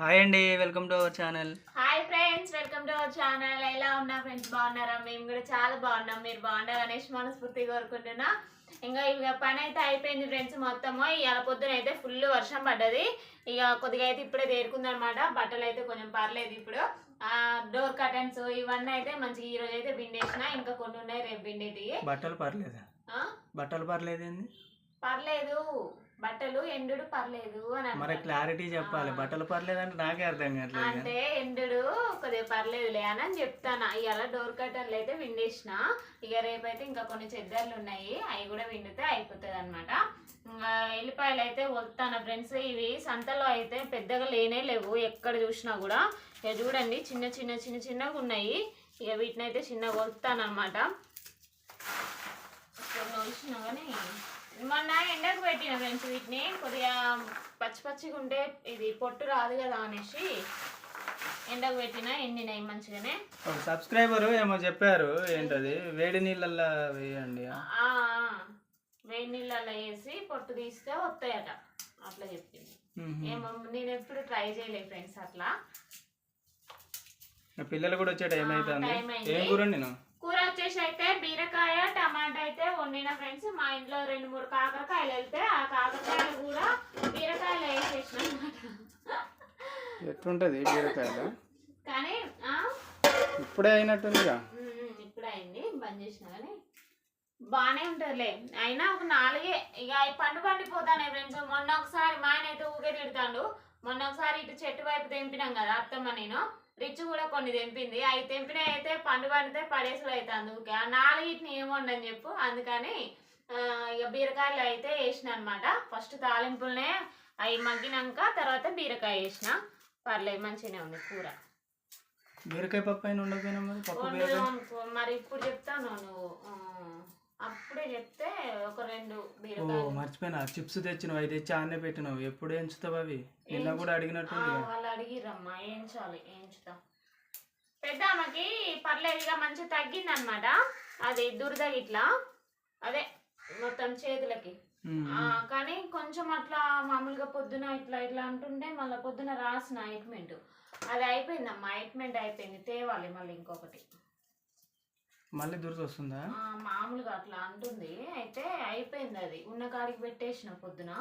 Hi అండి welcome to our channel. Hi friends welcome to our channel. ఎలా ఉన్నా friends? బాగున్నారా? మేము కూడా చాలా బాగున్నాం. మీరు బాగుండాలి అనేసి మనస్ఫూర్తిగా కోరుకుంటున్నా. ఇంకా ఇక పని అయితే అయిపోయింది ఫ్రెండ్స్ మొత్తము. ఇవాళ పొద్దున అయితే ఫుల్ వర్షం పడ్డది. ఇక కొద్దిగా అయితే ఇప్పుడే తేరుకుంది అనమాట బట్టలు అయితే కొంచెం పర్లేదు ఇప్పుడు. డోర్ కర్టన్స్ ఇవన్నీ అయితే మంచిగా ఈ రోజు అయితే బిండేసిన ఇంకా కొన్ని ఉన్నాయి రేపు బిండేటి బట్టలు పర్లేదా? బట్టలు పర్లేదేంది? పర్లేదు. బట్టలు ఎండుడు పర్లేదు అని మరి. క్లారిటీ చెప్పాలి. బట్టలు పర్లేదంటే నాకే అర్థం కావట్లేదు అంటే ఎండుడు కొద్దిగా పర్లేదులే అని అని చెప్తాను. ఇవాళ డోర్ కర్టన్లు అయితే విండేసిన ఇక రేపైతే ఇంకా కొన్ని చెద్దర్లు ఉన్నాయి అవి కూడా విండితే అయిపోతుంది అనమాట ఎల్లిపాయలు అయితే వస్తాను ఫ్రెండ్స్? ఇవి సంతలో అయితే పెద్దగా లేనే లేవు ఎక్కడ చూసినా కూడా. ఇక చూడండి చిన్న చిన్న చిన్న చిన్నగా ఉన్నాయి. ఇక వీటిని అయితే చిన్నగా వస్తాను అనమాట వచ్చినా కానీ మొన్న ఎండకు పెట్టిన ఫ్రెండ్స్ వీటిని కొద్దిగా పచ్చి పచ్చిగా ఉంటే ఇది పొట్టు రాదు కదా అనేసి ఎండకు పెట్టిన ఎండినాయి మంచిగానే. సబ్స్క్రైబర్ ఏమో చెప్పారు ఏంటది? వేడి నీళ్ళల్లో వేయండి. వేడి నీళ్ళలో వేసి పొట్టు తీస్తే వస్తాయట. అట్లా చెప్పింది. ఏమో నేను ఎప్పుడు ట్రై చేయలేదు ఫ్రెండ్స్ అట్లా. పిల్లలు కూడా వచ్చే టైం అవుతుంది. ఏం కూర నేను కూర వచ్చేసి అయితే బీరకాయ టమాటా అయితే వండిన ఫ్రెండ్స్. మా ఇంట్లో రెండు మూడు కాకరకాయలు వెళ్తే ఆ కాకరకాయలు కూడా బీరకాయలు వేసేసిన ఎట్లుంటది బీరకాయలు? కానీ ఇప్పుడే అయినట్టుందిగా. ఉమ్, ఇప్పుడు అయింది. బంద్ చేసిన కానీ. బాగానే ఉంటుందిలే. అయినా ఒక నాలుగే ఇక పండు పండిపోతానే ఫ్రెండ్స్. మొన్న ఒకసారి మా ఆయన అయితే ఊగే తిడతాడు. మొన్న ఒకసారి ఇటు చెట్టు వైపు తెంపినాం కదా అత్తమ్మ నేను. రిచ్ కూడా కొన్ని తెంపింది. అవి తెంపిన అయితే పండు పండితే పడేసుడు అవుతుంది ఊకే ఆ నాలుగిటిని ఏముండని చెప్పు. అందుకని ఇక బీరకాయలు అయితే వేసిన అనమాట ఫస్ట్ తాలింపులనే అవి మగ్గినాక తర్వాత బీరకాయ వేసిన. పర్లేదు మంచిగానే ఉంది కూర. బీరకాయ పప్పు అయిన ఉండకపోయినా మరి ఇప్పుడు చెప్తాను నువ్వు. అప్పుడే చెప్తే ఒక రెండు ఓ బీరకాయలు. మర్చిపోయినా. చిప్స్ తెచ్చినావు? అవి తెచ్చి ఆన్నే పెట్టినావు. ఎప్పుడు ఎంచుతావు అవి? నిన్న కూడా ఆ, అడిగినట్టుంది వాళ్ళు అడిగిరమ్మా ఏంచాలి ఏంచుతా పెద్ద ఆమెకి పర్లేదు ఇక మంచిగా తగ్గింది అనమాట అది దురద ఇట్లా అదే మొత్తం చేతులకి. ఆ, కానీ కొంచెం అట్లా మామూలుగా పొద్దున ఇట్లా ఇట్లా అంటుంటే మళ్ళీ పొద్దున రాసిన ఆయింట్మెంట్ అది అయిపోయిందమ్మా. ఆయింట్మెంట్ అయిపోయింది. తేవాలి మళ్ళీ ఇంకొకటి. మళ్ళీ దురద వస్తుందా? మామూలుగా అట్లా అంటుంది. అయితే అయిపోయింది అది. ఉన్న కాడికి పెట్టేసిన పొద్దున.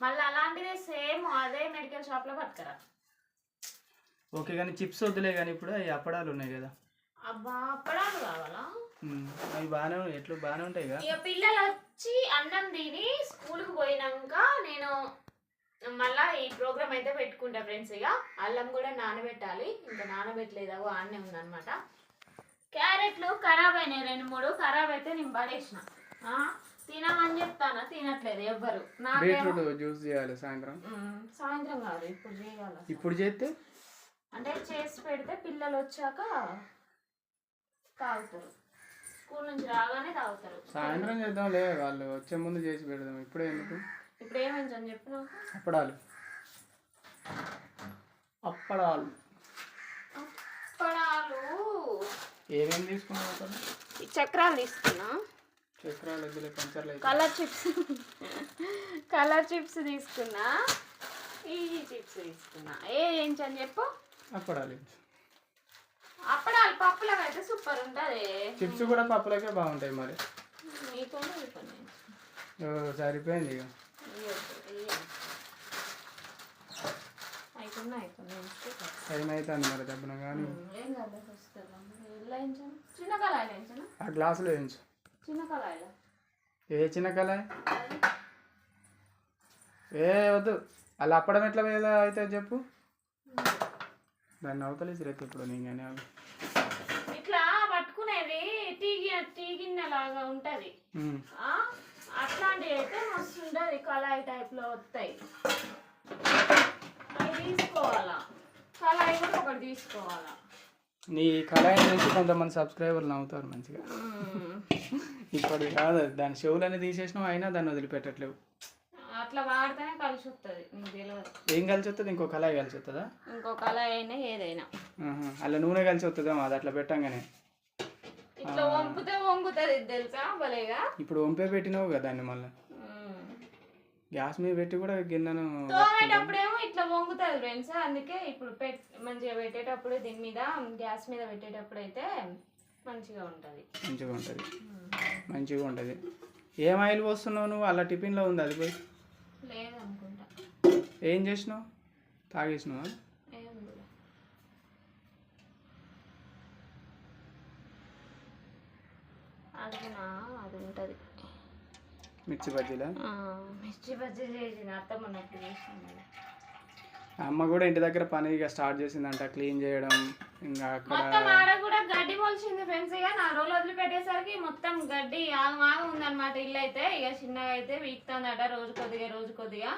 మళ్ళీ అలాంటిదే సేమ్ అదే మెడికల్ షాప్లో పట్టుకరా. ఓకే కానీ చిప్స్ వద్దులే కానీ ఇప్పుడు అవి అప్పడాలు ఉన్నాయి కదా. అబ్బా అప్పడాలు కావాలా? అవి బాగానే ఎట్లు బాగానే ఉంటాయి కదా? ఇక పిల్లలు వచ్చి అన్నం తిని స్కూల్కి పోయినాక నేను మళ్ళా ఈ ప్రోగ్రామ్ అయితే పెట్టుకుంటా ఫ్రెండ్స్ ఇక. అల్లం కూడా నానబెట్టాలి. ఇంకా నానబెట్టలేదు ఆడనే ఉందన్నమాట. క్యారెట్లు ఖరాబ్ అయినాయి రెండు మూడు. ఖరాబ్ అయితే నేను పడేసిన. ఆ, తినమని చెప్తాను? తినట్లేదు ఎవ్వరు. బీట్రూట్ జ్యూస్ చేయాలి సాయంత్రం. సాయంత్రం కాదు ఇప్పుడు చేయాలి ఇప్పుడు చేస్తే? అంటే చేసి పెడితే పిల్లలు వచ్చాక తాగుతారు. స్కూల్ నుంచి రాగానే తాగుతారు. సాయంత్రం చేద్దాంలే వాళ్ళు వచ్చే ముందు చేసి పెడదాం. ఇప్పుడే ఎందుకు? ఇప్పుడు ఏమైందని చెప్పు నాకు. అప్పడాలు అప్పడాలు. అప్పడాలు. ఏమేమి తీసుకున్నావు ఈ చక్రాలు తీసుకున్నా. చక్రాలు పంచర్లు కలర్ చిప్స్. కలర్ చిప్స్ తీసుకున్నా. ఈ చిప్స్ తీసుకున్నా. ఏ ఏంచని చెప్పు. అప్పడాలు అప్పడాలు పప్పులకు అయితే సూపర్ ఉంటుంది. చిప్స్ కూడా పప్పులకే బాగుంటాయి మరి. సరిపోయింది ఇక. అయిపోయినా అయిపోయినా టైం అవుతుంది మరి దెబ్బన కానీ ఏం కాదు వస్తుందా ఎలా వేయించాను చిన్న కళాయిలు వేయించాను? ఆ గ్లాసులో వేయించు. చిన్న కళాయిలో ఏ చిన్న కళ ఏ వద్దు. అలా అప్పడం ఎట్లా వేయాలో అయితే చెప్పు. దాన్ని అవతలేసి రేపు ఇప్పుడు నేను కానీ అవి. ఇట్లా పట్టుకునేది టీగి టీగిన్నెలాగా ఉంటది. ఆ అట్లాంటివి అయితే మస్తు ఉంటుంది కళాయి టైప్లో వస్తాయి అవి తీసుకోవాలా కళాయి కూడా ఒకటి తీసుకోవాలా? నీ కళాయి నుంచి కొంతమంది సబ్స్క్రైబర్లు అవుతారు మంచిగా. ఇప్పుడు కాదు. దాని చెవులన్నీ తీసేసినావు అయినా దాన్ని వదిలిపెట్టట్లేవు. అట్లా వాడితేనే కలిసి వస్తుంది నీకు తెలియదు ఏం కలిసి వస్తుంది ఇంకో కళాయి కలిసి వస్తుందా ఇంకో కళాయి అయినా ఏదైనా. అలా నూనె కలిసి వస్తుందేమో అది అట్లా పెట్టంగానే. ఇట్లా వంపితే వంగుతుంది తెలుసా? భలేగా? ఇప్పుడు వంపే పెట్టినావు కదా దాన్ని మళ్ళీ. గ్యాస్ మీద పెట్టి కూడా గిన్నెను తోమేటప్పుడేమో ఇట్లా వంగుతుంది ఫ్రెండ్స్. అందుకే ఇప్పుడు పెట్ మంచిగా పెట్టేటప్పుడు దీని మీద గ్యాస్ మీద పెట్టేటప్పుడు అయితే మంచిగా ఉంటుంది. మంచిగా ఉంటుంది. మంచిగా ఉంటుంది. ఏం ఆయిల్ పోస్తున్నావు నువ్వు? అలా టిఫిన్లో ఉంది అది పోయి. లేదనుకుంటా. ఏం చేసినావు? తాగేసినావా? అడుగునా అది ఉంటుంది. మిర్చి బజ్జీలా? మిర్చి బజ్జీ చేసిన అత్తమ్మ నొప్పి చేసిన అమ్మ కూడా ఇంటి దగ్గర పని ఇక స్టార్ట్ చేసిందంట క్లీన్ చేయడం ఇంకా అక్కడ మొత్తం ఆడ కూడా గడ్డి మొలిచింది ఫ్రెండ్స్ ఇక. నా రోజులు వదిలిపెట్టేసరికి మొత్తం గడ్డి ఆగమాగ ఉందన్నమాట ఇల్లు అయితే. ఇక చిన్నగా అయితే వీక్తుందట రోజు కొద్దిగా రోజు కొద్దిగా.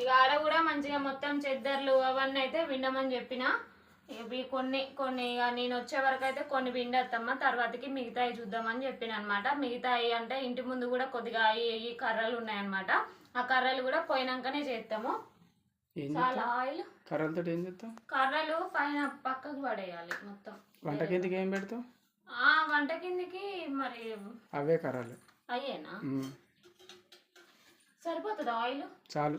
ఇక ఆడ కూడా మంచిగా మొత్తం చెద్దర్లు అవన్నీ అయితే విండమని చెప్పిన. ఇక వీ- కొన్ని కొన్ని ఇక నేను వచ్చే వరకు అయితే కొన్ని విండేస్తామా తర్వాతకి మిగతాయి చూద్దామని చెప్పిన అనమాట మిగతాయి అంటే ఇంటి ముందు కూడా కొద్దిగా ఈ ఈ కర్రలు ఉన్నాయన్నమాట. ఆ కర్రలు కూడా పోయినాకనే చేస్తాము చాలా ఆయిల్. కర్రలతో ఏం చేస్తావు కర్రలు పైన పక్కకు పడేయాలి మొత్తం. వంట కిందకి ఏం పెడతావు? ఆ వంట కిందికి మరి అవే కర్రలు. అయ్యేనా? సరిపోతుంది ఆయిల్? చాలు.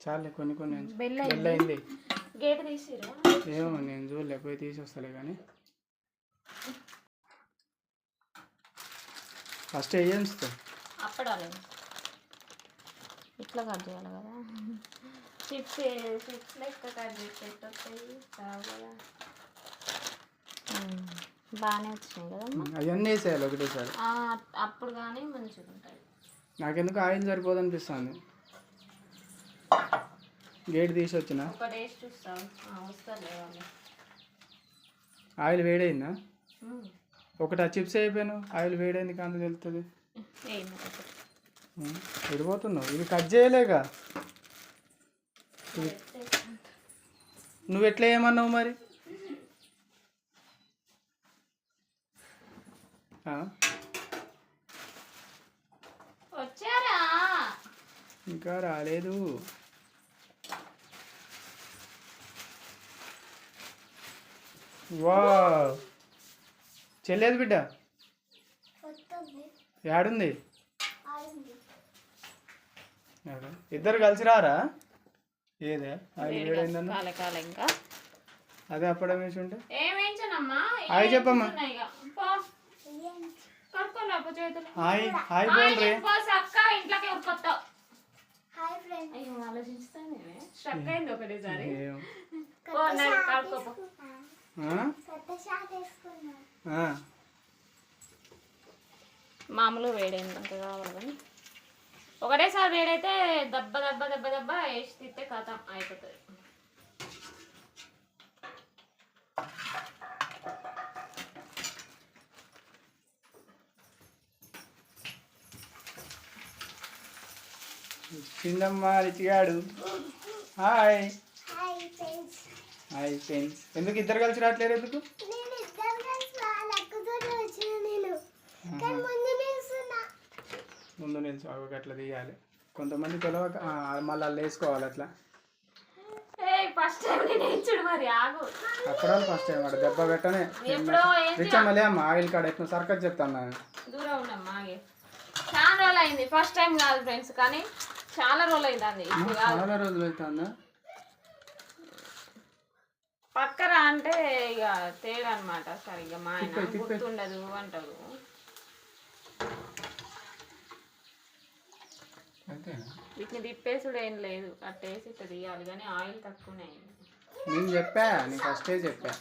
చాలే కొన్ని కొన్ని ఉంచు. బెల్ల బెల్ల అయింది గేట్ తీసిరా ఏమో నేను చూడలే పోయి తీసి వస్తలే కానీ ఫస్ట్ ఏ ఉంచుతావు అప్పడాలి ఇట్లా కట్ చేయాలి కదా. చిప్స్ చిప్స్ లెక్క కట్ చేసేటప్పుడు బాగానే వచ్చినాయి కదమ్మా. అవన్నీ వేసేయాలి ఒకటేసారి. ఆ, అప్పుడు కానీ మంచిగా ఉంటాయి నాకెందుకు ఆయిల్ సరిపోదు అనిపిస్తుంది గేట్ తీసి వచ్చిన ఆయిల్ వేడైందా? ఒకటి ఆ చిప్స్ అయిపోయాను ఆయిల్ వేడైంది కానీ తెలుస్తుంది విడిపోతున్నావు. ఇది కట్ చేయలేక నువ్వు ఎట్లా ఏమన్నావు మరి? ఇంకా రాలేదు. వా చెల్లేదు బిడ్డ. యాడుంది? యాడ? ఇద్దరు కలిసి రారా? ఏదే? ఇంకా. అదే అప్పడం వేసి ఉంటే హాయ్ చెప్పమ్మా. హాయ్ హాయ్ బోల్ రే ఆలోచిస్తాను మామూలు వేడైంది అంత కావాలి కానీ. ఒకటేసారి వేడైతే దెబ్బ దెబ్బ దెబ్బ దెబ్బ వేసి తిస్తే కథం అయిపోతుంది. చిన్నమ్మ రిచిగాడు హాయ్. Hi friends. ఎందుకు ఇద్దరు కలిసి రావట్లేరు ఎందుకు. ముందు నిలిచి ఒక అట్లా తీయాలి. కొంతమంది తెలియక ఆ, మళ్ళీ అలా వేసుకోవాలి అట్లా. ఏ ఫస్ట్ టైం నేను ఇచ్చుడు మరి ఆగు. అక్కడ ఫస్ట్ టైం వాడు దెబ్బ పెట్టనే. రిచ్ మళ్ళీ అమ్మ ఆయిల్ కాడ ఎట్లా సర్కస్ చెప్తాను నేను. దూరం చాలా రోజులు అయింది ఫస్ట్ టైం కాదు ఫ్రెండ్స్ కానీ చాలా రోజులు అయింది చాలా రోజులు అవుతుందా? అంటే ఇక తేడా అనమాట సరిగ్గా. మా ఆయన. గుర్తుండదు అంటారు. అంతేనా? వీటిని తిప్పేసుడు ఏం లేదు. అట్టేసి ఇట్లా తీయాలి. కానీ ఆయిల్ తక్కువనే నేను చెప్పా నేను ఫస్టే చెప్పా.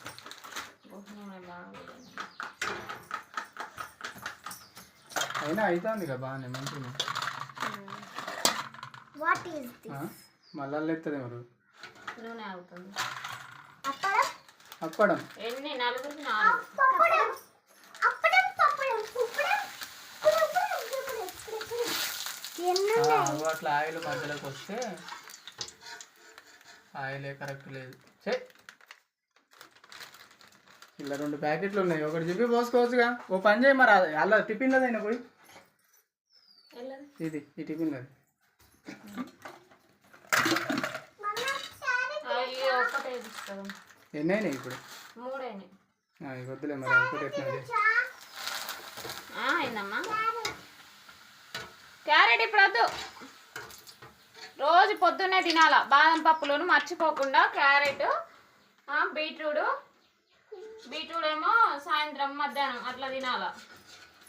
అయినా అవుతుంది కదా బాగానే మంచిగా వాట్ ఈస్? మళ్ళా ఎత్తుంది ఎవరు నూనె అవుతుంది అప్పడం ఎన్ని? నలుగురికి నాలుగు. అట్లా ఆయిల్ మధ్యలోకి వస్తే ఆయిలే కరెక్ట్ లేదు. చే ఇలా రెండు ప్యాకెట్లు ఉన్నాయి. ఒకటి చెప్పి పోసుకోవచ్చుగా. ఓ పని చేయి మరి. అలా టిఫిన్ లేదైనా పోయి. ఇది ఈ టిఫిన్ లేదు ఎన్ని అయినాయి ఇప్పుడు మూడైనాయి వద్దులే మరి ఒకటి ఎట్లా అయిందమ్మా. క్యారెట్ ఇప్పుడు వద్దు. రోజు పొద్దున్నే తినాల. బాదం పప్పులను మర్చిపోకుండా క్యారెట్ బీట్రూట్ బీట్రూట్. ఏమో సాయంత్రం మధ్యాహ్నం అట్లా తినాల.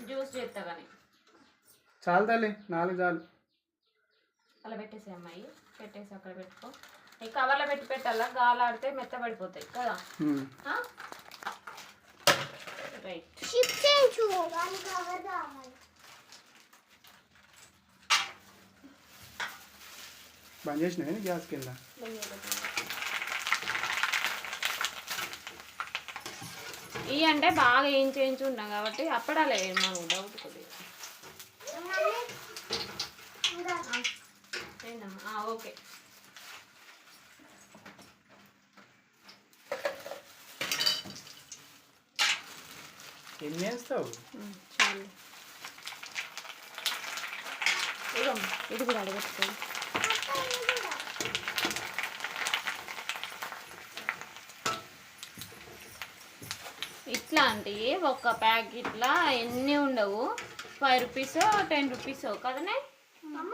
జ్యూస్ చేస్తా కానీ చాలు తల్లి నాలుగు చాలు. అలా పెట్టేసే అమ్మాయి పెట్టేసి అక్కడ పెట్టుకో. ఈ కవర్లో పెట్టి పెట్టాలా? గాలాడితే మెత్తబడిపోతాయి కదా. రైట్ బంద్ చేసినా గ్యాస్ కింద? ఇవి అంటే బాగా ఏం చేయించి ఉన్నాం కాబట్టి అప్పడాలే మాకు డౌట్ కొద్దిగా ఓకే. ఎన్ని వేస్తావు ఉమ్, చాలు ఇదిగోమ్మా, ఇది కూడా అడగచ్చు ఇట్లాంటివి ఒక ప్యాకెట్లా ఎన్ని ఉండవు? ఫైవ్ రూపీస్ టెన్ రూపీస్ కదనే? అమ్మ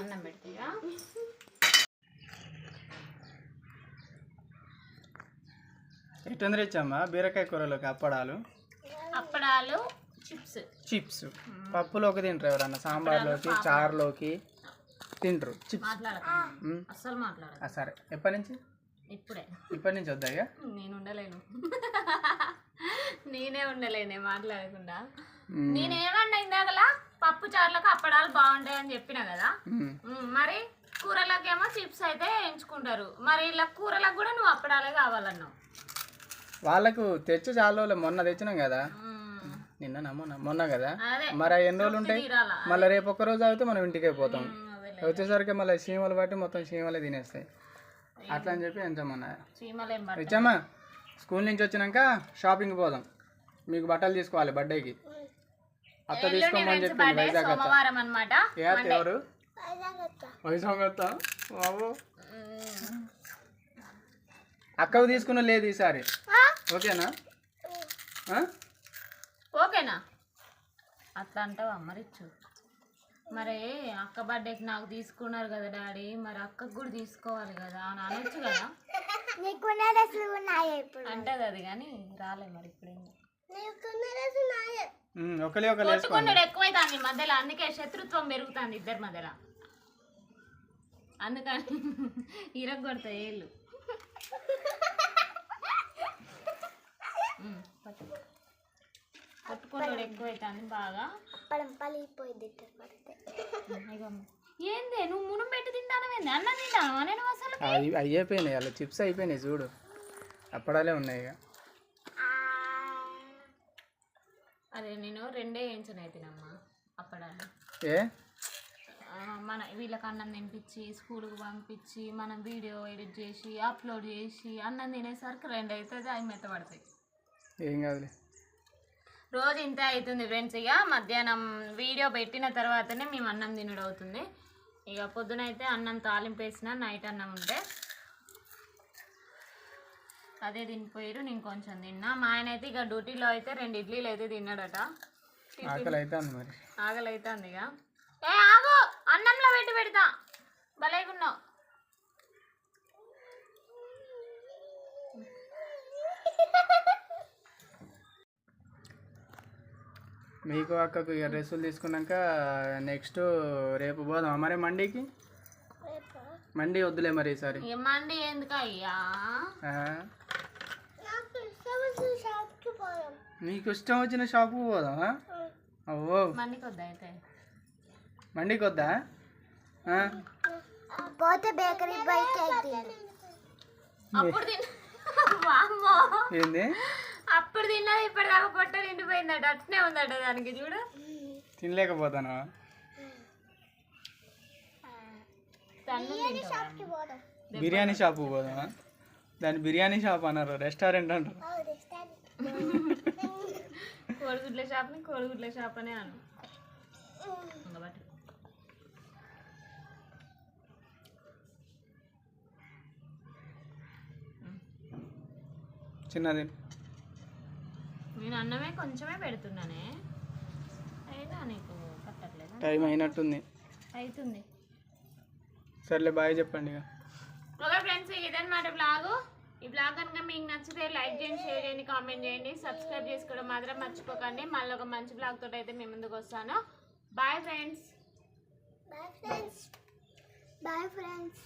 అన్నం పెడతాయా తెచ్చామ్మా బీరకాయ కూరలోకి అప్పడాలు? అప్పడాలు చిప్స్. చిప్స్. పప్పులోకి తింటారు ఎవరన్నా? సాంబార్లోకి చారులోకి తింటారు. చిప్స్. ఉమ్. అస్సలు ఆ, సరే. ఎప్పటి నుంచి? ఇప్పుడే. ఇప్పటి నుంచి వద్దా ఇక? నేను ఉండలేను. నేనే ఉండలేనే మాట్లాడకుండా. ఉమ్. నేనేమన్నా ఇందాకలా పప్పు చారులకు అప్పడాలు బాగుంటాయని చెప్పిన కదా? ఉమ్. ఉమ్, మరి కూరలకేమో చిప్స్ అయితే ఎంచుకుంటారు. మరి ఇలా కూరలకు కూడా నువ్వు అప్పడాలే కావాలన్నావు. వాళ్ళకు తెచ్చి చాలా రోజులు మొన్న తెచ్చినాం కదా. నిన్న మొన్న మొన్న కదా. మరి అవి ఎన్ని రోజులు ఉంటాయి? మళ్ళీ రేపు ఒక్క రోజు ఆగితే మనం ఇంటికి అయిపోతాం. వచ్చేసరికి మళ్ళీ చీమలు బట్టి మొత్తం చీమలే తినేస్తాయి. అట్లా అని చెప్పి పట్ట వచ్చామా స్కూల్ నుంచి వచ్చినాక షాపింగ్ పోదాం. మీకు బట్టలు తీసుకోవాలి బర్త్డేకి. అత్త తీసుకోమని చెప్పింది వైజాగ్ అత్త. ఏ అత్త ఎవరు? వైజాగ్ అత్త. బాబు అక్కకు తీసుకున్న లేదు ఈసారి. ఓకేనా? ఆ? ఓకేనా? అట్లా అంటావా? మరిచ్చు మరి అక్క బర్త్డేకి నాకు తీసుకున్నారు కదా డాడీ. మరి అక్కకు కూడా తీసుకోవాలి కదా అని అనొచ్చు కదా? అంటది అది కానీ రాలే మరి ఇప్పుడు ఒకలే కొట్టుకున్నాడు ఎక్కువైతుంది మధ్యలో. అందుకే శత్రుత్వం పెరుగుతుంది ఇద్దరి మధ్యలో. అందుకని ఇరగొడతాయి ఏళ్ళు. ఉమ్, పట్టు. కొట్టుకున్నాడు ఎక్కువైతుంది బాగా. అప్పడం పలిగిపోయింది. ఏందే? నువ్వు మునం పెట్టి తింటానవేంది అన్నం తింటాను నేను అసలు? అయిపోయినాయి అలా చిప్స్ అయిపోయినాయి చూడు. అప్పడాలే ఉన్నాయి ఇక అదే నేను రెండే వేయించను తినమ్మా అప్పడాలు. ఏ? మన వీళ్ళకి అన్నం తినిపించి స్కూల్కి పంపించి మనం వీడియో ఎడిట్ చేసి అప్లోడ్ చేసి అన్నం తినేసరికి రెండు అవుతుంది అవి మెత్తపడతాయి ఏం కాదులే. రోజు ఇంతే అవుతుంది ఫ్రెండ్స్. ఇక మధ్యాహ్నం వీడియో పెట్టిన తర్వాతనే మేము అన్నం తినడం అవుతుంది. ఇక పొద్దున అయితే అన్నం తాలింపు వేసిన నైట్ అన్నం ఉంటే అదే తినిపోయారు నేను కొంచెం తిన్నా. మా ఆయన అయితే ఇక డ్యూటీలో అయితే రెండు ఇడ్లీలు అయితే తిన్నాడట. ఆకలి అవుతుంది ఇక ఏ ఆగు! అన్నంలో పెట్టి పెడతా. భలేగున్నావు మీకు అక్కకు ఇక డ్రెస్సులు తీసుకున్నాక నెక్స్ట్ రేపు పోదాం మరి మండీకి? మండీ వద్దులే మరి ఈసారి. ఏమండి ఎందుకు అయ్యా ఆ? నాకు ఇష్టం వచ్చిన షాపుకి పోదామా? అవ్వో. మండికి వద్దా అయితే? మండీకి వద్దా ఆ? పోతే బేకరీ బయట తింది అప్పుడు తిన్న వామ్మో. ఏంది? అప్పుడు తిన్నది ఇప్పటిదాకా పొట్ట నిండిపోయిందట అట్నే ఉందట దానికి చూడు. తినలేకపోతాను? బిర్యానీ షాపుకి పోదామా? దాని బిర్యానీ షాప్ అన్నారు రెస్టారెంట్ అంటారు. కోడిగుడ్ల షాప్ని కోడిగుడ్ల షాప్ అనే అను చిన్నది. నేను అన్నమే కొంచెమే పెడుతున్నానే. అయినా నీకు పట్టట్లేదా? టైం అయినట్టుంది. అవుతుంది సర్లే బాయ్ చెప్పండి ఇక. ఓకే ఫ్రెండ్స్ ఇదన్నమాట బ్లాగ్ ఈ బ్లాగ్ కనుక మీకు నచ్చితే లైక్ చేయండి షేర్ చేయండి కామెంట్ చేయండి సబ్స్క్రైబ్ చేసుకోవడం మాత్రం మర్చిపోకండి. మళ్ళీ ఒక మంచి బ్లాగ్ తోటి అయితే మీ ముందుకు వస్తాను. Bye friends. Bye friends. Bye friends.